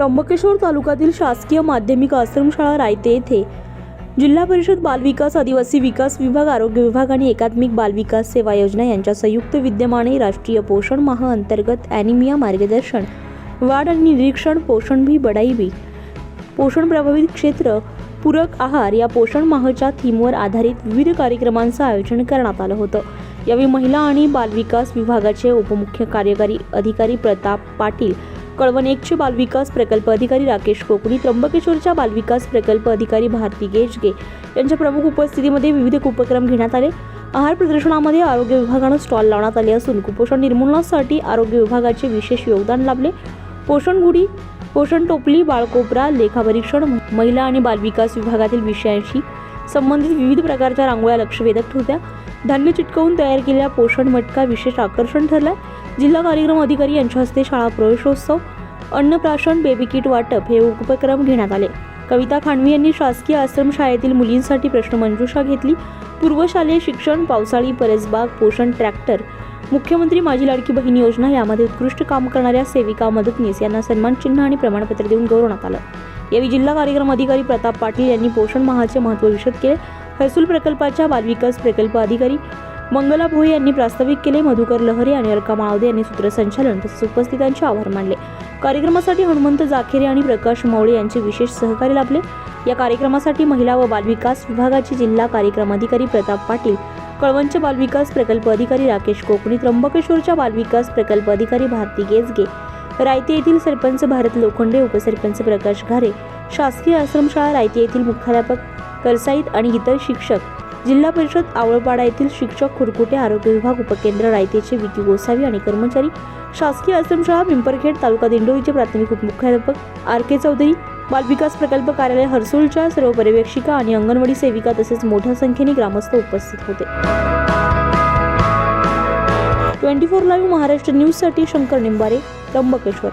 त्र्यंबकेश्वर तालुक्यातील शासकीय माध्यमिक आश्रमशाळा रायते येथे जिल्हा परिषद बालविकास आदिवासी विकास विभाग आरोग्य विभाग आणि एकात्मिक बालविकास सेवा योजना यांच्या संयुक्त विद्यमाने राष्ट्रीय पोषण माह अंतर्गत ॲनिमिया मार्गदर्शन वाढ आणि निरीक्षण पोषण भी बढाई भी. पोषण प्रभावित क्षेत्र पूरक आहार या पोषण माहच्या थीमवर आधारित विविध कार्यक्रमांचं आयोजन करण्यात आलं होतं. यावेळी महिला आणि बालविकास विभागाचे उपमुख्य कार्यकारी अधिकारी प्रताप पाटील कळवण एकचे बालविकास प्रकल्प अधिकारी राकेश कोकणी त्र्यंबकेश्वरच्या बालविकास प्रकल्प अधिकारी भारती गेजगे यांच्या प्रमुख उपस्थितीमध्ये विविध उपक्रम घेण्यात आले. आहार प्रदर्शनामध्ये आरोग्य विभागानं स्टॉल लावण्यात आले असून कुपोषण निर्मूलनासाठी आरोग्य विभागाचे विशेष योगदान लाभले. पोषण गुढी पोषण टोपली बाळकोपरा लेखापरीक्षण महिला आणि बालविकास विभागातील विषयांशी संबंधित विविध प्रकारच्या रांगोळ्या लक्ष वेधत होत्या धान्य चिटकवून तयार केलेल्या पोषण मटका विशेष आकर्षण ठरला. जिल्हा कार्यक्रम अधिकारी यांच्या हस्ते शाळा प्रवेशोत्सव अन्नप्राशन बेबी किट वाटप हे उपक्रम घेण्यात आले. कविता खांडवी यांनी शासकीय आश्रमशाळेतील मुलींसाठी प्रश्नमंजुषा घेतली. पूर्वशालेय शिक्षण पावसाळी परसबाग पोषण ट्रॅक्टर मुख्यमंत्री माझी लाडकी बहीण योजना यामध्ये उत्कृष्ट काम करणाऱ्या सेविका मदतनीस यांना सन्मान चिन्ह आणि प्रमाणपत्र देऊन गौरवण्यात आलं. यावेळी जिल्हा कार्यक्रम अधिकारी प्रताप पाटील यांनी पोषण माहाचे महत्त्व विशद केले. हसूल प्रकल्पाच्या बालविकास प्रकल्प अधिकारी मंगला भोई यांनी प्रास्ताविक केले मधुकर लहरे आणि अलका माळवदे यांनी सूत्रसंचालन तसेच उपस्थितांचे आभार मानले. कार्यक्रमासाठी हनुमंत जाखेरे आणि प्रकाश मवळे यांचे विशेष सहकार्य लाभले. या कार्यक्रमासाठी महिला व बालविकास विभागाचे जिल्हा कार्यक्रम अधिकारी प्रताप पाटील कळवणचे बालविकास प्रकल्प अधिकारी राकेश कोकणी त्र्यंबकेश्वरच्या बालविकास प्रकल्प अधिकारी भारती गेजगे रायते येथील सरपंच भारत लोखंडे उपसरपंच प्रकाश घारे शासकीय आश्रमशाळा रायते येथील मुख्याध्यापक करसाईत आणि इतर शिक्षक जिल्हा परिषद आवळपाडा येथील शिक्षक खुरकुटे आरोग्य विभाग उपकेंद्र रायतेचे विकी गोसावी आणि कर्मचारी शासकीय आश्रमशाळा पिंपरखेड तालुका दिंडोरीचे प्राथमिक उपमुख्याध्यापक आर. के. चौधरी बालविकास प्रकल्प कार्यालय हर्सुलच्या सर्व पर्यवेक्षिका आणि अंगणवाडी सेविका तसेच मोठ्या संख्येने ग्रामस्थ उपस्थित होते. ट्वेंटी फोर लाईव्ह महाराष्ट्र न्यूजसाठी शंकर निंबारे त्र्यंबकेश्वर.